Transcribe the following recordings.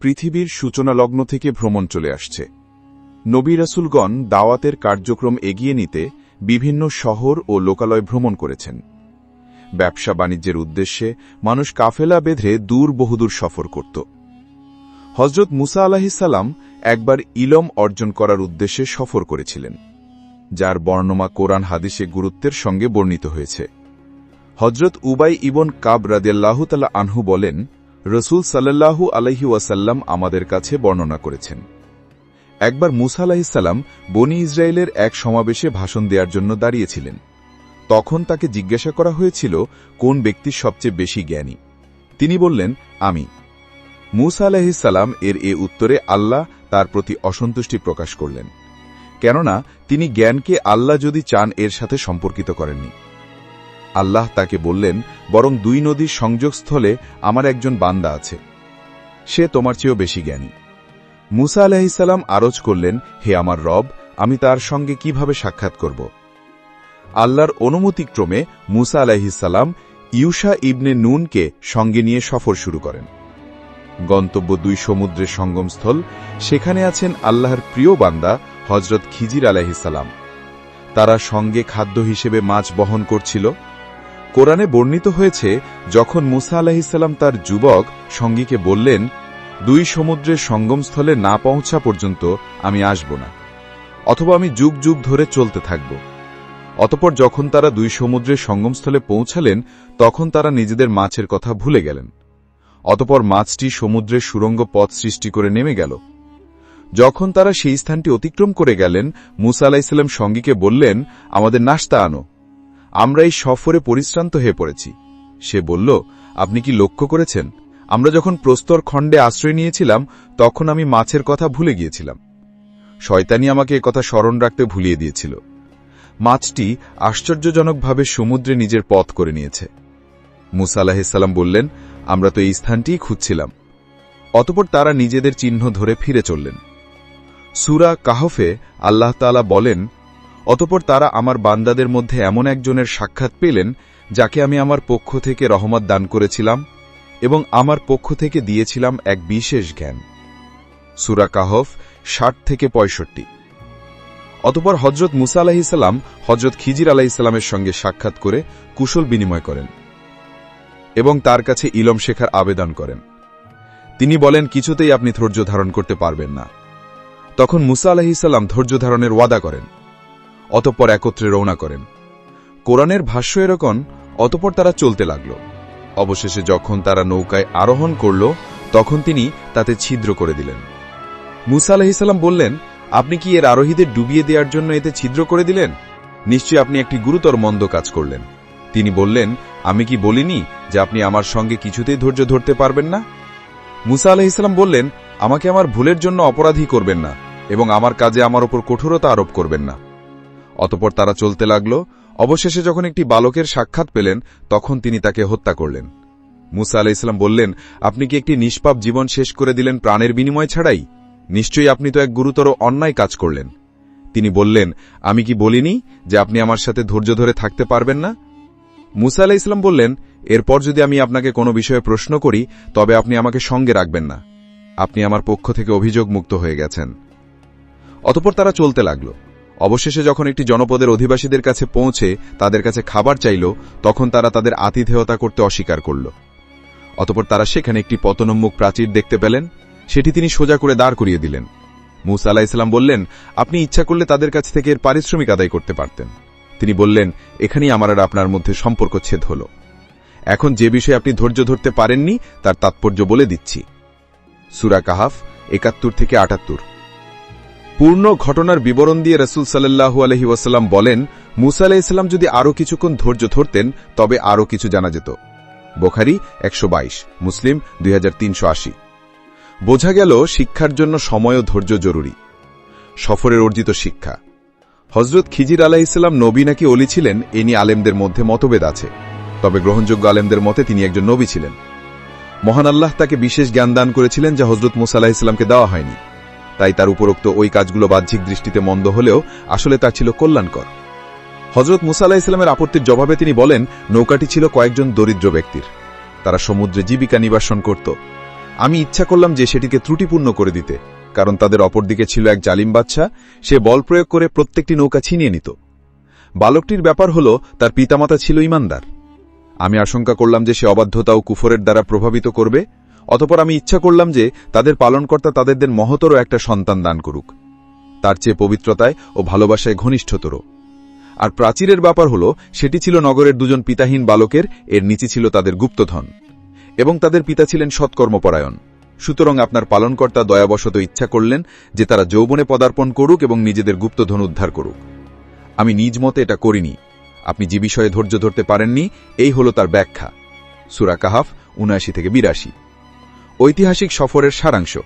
পৃথিবীর সূচনালগ্ন থেকে ভ্রমণ চলে আসছে। নবী রাসুলগণ দাওয়াতের কার্যক্রম এগিয়ে নিতে বিভিন্ন শহর ও লোকালয় ভ্রমণ করেছেন। ব্যবসা বাণিজ্যের উদ্দেশ্যে মানুষ কাফেলা বেঁধে দূর বহুদূর সফর করত। হজরত মুসা আলাহিসাল্লাম একবার ইলম অর্জন করার উদ্দেশ্যে সফর করেছিলেন, যার বর্ণমা কোরআন হাদিসে গুরুত্বের সঙ্গে বর্ণিত হয়েছে। হজরত উবাই ইবন কাব রাদিয়াল্লাহু আনহু বলেন রসুল সাল্লাল্লাহু আলহি ওয়াসাল্লাম আমাদের কাছে বর্ণনা করেছেন। একবার মুসা আলাহিসাল্লাম বনি ইসরায়েলের এক সমাবেশে ভাষণ দেওয়ার জন্য দাঁড়িয়েছিলেন। তখন তাকে জিজ্ঞাসা করা হয়েছিল, কোন ব্যক্তি সবচেয়ে বেশি জ্ঞানী? তিনি বললেন, আমি। মুসা আলাহিসাল্লাম এর এ উত্তরে আল্লাহ তার প্রতি অসন্তুষ্টি প্রকাশ করলেন। কেননা, তিনি জ্ঞানকে আল্লাহ যদি চান এর সাথে সম্পর্কিত করেননি। আল্লাহ তাকে বললেন, বরং দুই নদীর সংযোগস্থলে আমার একজন বান্দা আছে। সে তোমার চেয়েও বেশি জ্ঞানী। মুসা আলাহিসাল্লাম আরজ করলেন, হে আমার রব, আমি তার সঙ্গে কীভাবে সাক্ষাৎ করব? আল্লাহর অনুমতিক্রমে মুসা আলাহিসাল্লাম ইউসা ইবনে নুনকে সঙ্গে নিয়ে সফর শুরু করেন। গন্তব্য দুই সমুদ্রের সঙ্গমস্থল, সেখানে আছেন আল্লাহর প্রিয় বান্দা হজরত খিজির আলাহিসাল্লাম তারা সঙ্গে খাদ্য হিসেবে মাছ বহন করছিল। কোরআনে বর্ণিত হয়েছে, যখন মুসা আলাহিসাল্লাম তার যুবক সঙ্গীকে বললেন, দুই সমুদ্রের সঙ্গমস্থলে না পৌঁছা পর্যন্ত আমি আসব না, অথবা আমি যুগ যুগ ধরে চলতে থাকব। অতপর যখন তারা দুই সমুদ্রের সঙ্গমস্থলে পৌঁছালেন, তখন তারা নিজেদের মাছের কথা ভুলে গেলেন। অতপর মাছটি সমুদ্রের সুরঙ্গ পথ সৃষ্টি করে নেমে গেল। যখন তারা সেই স্থানটি অতিক্রম করে গেলেন, মুসা আলাহিসাল্লাম সঙ্গীকে বললেন, আমাদের নাস্তা আনো। আমরা এই সফরে পরিশ্রান্ত হয়ে পড়েছি। সে বলল, আপনি কি লক্ষ্য করেছেন? আমরা যখন প্রস্তর খণ্ডে আশ্রয় নিয়েছিলাম, তখন আমি মাছের কথা ভুলে গিয়েছিলাম। শয়তানি আমাকে কথা স্মরণ রাখতে ভুলিয়ে দিয়েছিল। মাছটি আশ্চর্যজনকভাবে সমুদ্রে নিজের পথ করে নিয়েছে। মুসা বললেন, আমরা তো এই স্থানটিই খুঁজছিলাম। অতপর তারা নিজেদের চিহ্ন ধরে ফিরে চললেন। সুরা কাহফে আল্লাহ তালা বলেন অতপর তারা আমার বান্দাদের মধ্যে এমন একজনের সাক্ষাৎ পেলেন, যাকে আমি আমার পক্ষ থেকে রহমত দান করেছিলাম এবং আমার পক্ষ থেকে দিয়েছিলাম এক বিশেষ জ্ঞান। সুরা কাহফ ষাট থেকে পঁয়ষট্টি। অতপর হজরত মুসা আলাহিসাল্লাম হজরত খিজির আলাহিসাল্লামের সঙ্গে সাক্ষাৎ করে কুশল বিনিময় করেন এবং তার কাছে ইলম শেখার আবেদন করেন। তিনি বলেন, কিছুতেই আপনি ধৈর্য ধারণ করতে পারবেন না। তখন মুসা আলাহিসাল্লাম ধৈর্য ধারণের ওয়াদা করেন। অতঃপর একত্রে রওনা করেন। কোরআনের ভাষ্য এরকম, অতপর তারা চলতে লাগল। অবশেষে যখন তারা নৌকায় আরোহণ করল, তখন তিনি তাতে ছিদ্র করে দিলেন। মুসা আলাহিসাল্লাম বললেন, আপনি কি এর আরোহীদের ডুবিয়ে দেওয়ার জন্য এতে ছিদ্র করে দিলেন? নিশ্চয়ই আপনি একটি গুরুতর মন্দ কাজ করলেন। তিনি বললেন, আমি কি বলিনি যে আপনি আমার সঙ্গে কিছুতেই ধৈর্য ধরতে পারবেন না? মুসা আলাহিসাল্লাম বললেন, আমাকে আমার ভুলের জন্য অপরাধী করবেন না এবং আমার কাজে আমার ওপর কঠোরতা আরোপ করবেন না। অতপর তারা চলতে লাগল। অবশেষে যখন একটি বালকের সাক্ষাৎ পেলেন, তখন তিনি তাকে হত্যা করলেন। মুসা আলাহ ইসলাম বললেন, আপনি কি একটি নিষ্পাপ জীবন শেষ করে দিলেন প্রাণের বিনিময় ছাড়াই? নিশ্চয়ই আপনি তো এক গুরুতর অন্যায় কাজ করলেন। তিনি বললেন, আমি কি বলিনি যে আপনি আমার সাথে ধৈর্য ধরে থাকতে পারবেন না? মুসা আলাহ ইসলাম বললেন, এরপর যদি আমি আপনাকে কোনো বিষয়ে প্রশ্ন করি, তবে আপনি আমাকে সঙ্গে রাখবেন না। আপনি আমার পক্ষ থেকে অভিযোগ মুক্ত হয়ে গেছেন। অতপর তারা চলতে লাগল। অবশেষে যখন একটি জনপদের অধিবাসীদের কাছে পৌঁছে তাদের কাছে খাবার চাইল, তখন তারা তাদের আতিথেয়তা করতে অস্বীকার করল। অতপর তারা সেখানে একটি পতনম্মুখ প্রাচীর দেখতে পেলেন, সেটি তিনি সোজা করে দাঁড় করিয়ে দিলেন। মুসা আলাহ ইসলাম বললেন, আপনি ইচ্ছা করলে তাদের কাছ থেকে এর পারিশ্রমিক আদায় করতে পারতেন। তিনি বললেন, এখানেই আমার আর আপনার মধ্যে সম্পর্ক ছেদ হল। এখন যে বিষয়ে আপনি ধৈর্য ধরতে পারেননি, তার তাৎপর্য বলে দিচ্ছি। সুরা কাহাফ একাত্তর থেকে আটাত্তর। পূর্ণ ঘটনার বিবরণ দিয়ে রসুল সাল্লাহু আলহি ওয়াসাল্লাম বলেন, মুসা আলাহ ইসলাম যদি আরও কিছুক্ষণ ধৈর্য ধরতেন, তবে আরও কিছু জানা যেত। বোখারি একশো বাইশ, মুসলিম দুই হাজার তিনশো আশি। বোঝা গেল শিক্ষার জন্য সময় ও ধৈর্য জরুরি। সফরের অর্জিত শিক্ষা। হজরত খিজির আলাহ ইসলাম নবী নাকি অলি ছিলেন, এ নিয়ে আলেমদের মধ্যে মতভেদ আছে। তবে গ্রহণযোগ্য আলেমদের মতে তিনি একজন নবী ছিলেন। মহান আল্লাহ তাকে বিশেষ জ্ঞান দান করেছিলেন যা হজরত মুসা আলাহ ইসলামকে দেওয়া হয়নি। তাই তার উপরোক্ত ওই কাজগুলো বাহ্যিক দৃষ্টিতে মন্দ হলেও আসলে তা ছিল কল্যাণকর। হজরত মুসা ইসলামের আপত্তির জবাবে তিনি বলেন, নৌকাটি ছিল কয়েকজন দরিদ্র ব্যক্তির। তারা সমুদ্রে জীবিকা নিবাসন করত। আমি ইচ্ছা করলাম যে সেটিকে ত্রুটিপূর্ণ করে দিতে, কারণ তাদের অপরদিকে ছিল এক জালিম বাচ্চা সে বল প্রয়োগ করে প্রত্যেকটি নৌকা ছিনিয়ে নিত। বালকটির ব্যাপার হল, তার পিতামাতা ছিল ইমানদার। আমি আশঙ্কা করলাম যে সে অবাধ্যতা ও কুফরের দ্বারা প্রভাবিত করবে। অতপর আমি ইচ্ছা করলাম যে তাদের পালনকর্তা তাদেরদের মহতরও একটা সন্তান দান করুক। তার চেয়ে পবিত্রতায় ও ভালোবাসায় ঘনিষ্ঠতর। আর প্রাচীরের ব্যাপার হল, সেটি ছিল নগরের দুজন পিতাহীন বালকের, এর নিচে ছিল তাদের গুপ্তধন। এবং তাদের পিতা ছিলেন সৎকর্মপরায়ণ। সুতরাং আপনার পালনকর্তা দয়াবশত ইচ্ছা করলেন যে তারা যৌবনে পদার্পণ করুক এবং নিজেদের গুপ্তধন উদ্ধার করুক। আমি নিজ মতে এটা করিনি। আপনি যে বিষয়ে ধৈর্য ধরতে পারেননি, এই হল তার ব্যাখ্যা। সুরা কাহাফ, উনআশি থেকে বিরাশি। ঐতিহাসিক সফরের সারাংশ।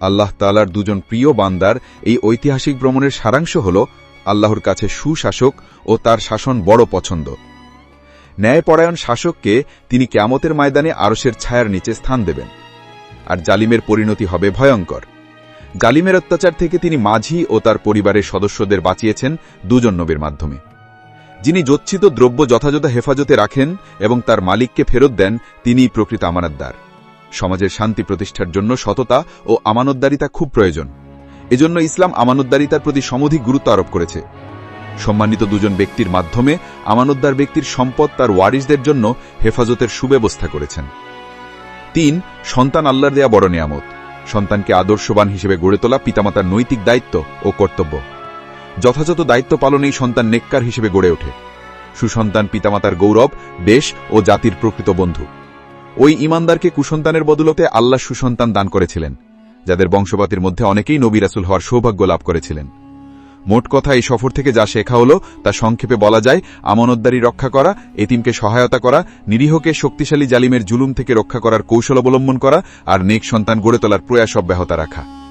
আল্লাহ তালার দুজন প্রিয় বান্দার এই ঐতিহাসিক ভ্রমণের সারাংশ হল আল্লাহর কাছে সুশাসক ও তার শাসন বড় পছন্দ। ন্যায়পরায়ণ শাসককে তিনি ক্যামতের ময়দানে আরসের ছায়ার নিচে স্থান দেবেন। আর জালিমের পরিণতি হবে ভয়ঙ্কর। জালিমের অত্যাচার থেকে তিনি মাঝি ও তার পরিবারের সদস্যদের বাঁচিয়েছেন দুজন নবীর মাধ্যমে। যিনি যচ্ছিত দ্রব্য যথাযথ হেফাজতে রাখেন এবং তার মালিককে ফেরত দেন, তিনিই প্রকৃত আমানতদার। সমাজের শান্তি প্রতিষ্ঠার জন্য সততা ও আমানতদারিতা খুব প্রয়োজন। এজন্য ইসলাম আমানতদারিতার প্রতি সমধিক গুরুত্ব আরোপ করেছে। সম্মানিত দুজন ব্যক্তির মাধ্যমে আমানতদার ব্যক্তির সম্পদ তার ওয়ারিসদের জন্য হেফাজতের সুব্যবস্থা করেছেন। তিন, সন্তান আল্লাহর দেয়া বড় নিয়ামত। সন্তানকে আদর্শবান হিসেবে গড়ে তোলা পিতামাতার নৈতিক দায়িত্ব ও কর্তব্য। যথাযথ দায়িত্ব পালনেই সন্তান নেককার হিসেবে গড়ে ওঠে। সুসন্তান পিতামাতার গৌরব দেশ ও জাতির প্রকৃত বন্ধু। ওই ইমানদারকে কুসন্তানের বদলতে আল্লাহ সুসন্তান দান করেছিলেন, যাদের বংশপাতির মধ্যে অনেকেই নবিরাসুল হওয়ার সৌভাগ্য লাভ করেছিলেন। মোট কথা, এই সফর থেকে যা শেখা হল, তা সংক্ষেপে বলা যায় আমানতদারি রক্ষা করা, এতিমকে সহায়তা করা, নিরীহকে শক্তিশালী জালিমের জুলুম থেকে রক্ষা করার কৌশল অবলম্বন করা, আর নেক সন্তান গড়ে তোলার প্রয়াস অব্যাহত রাখা।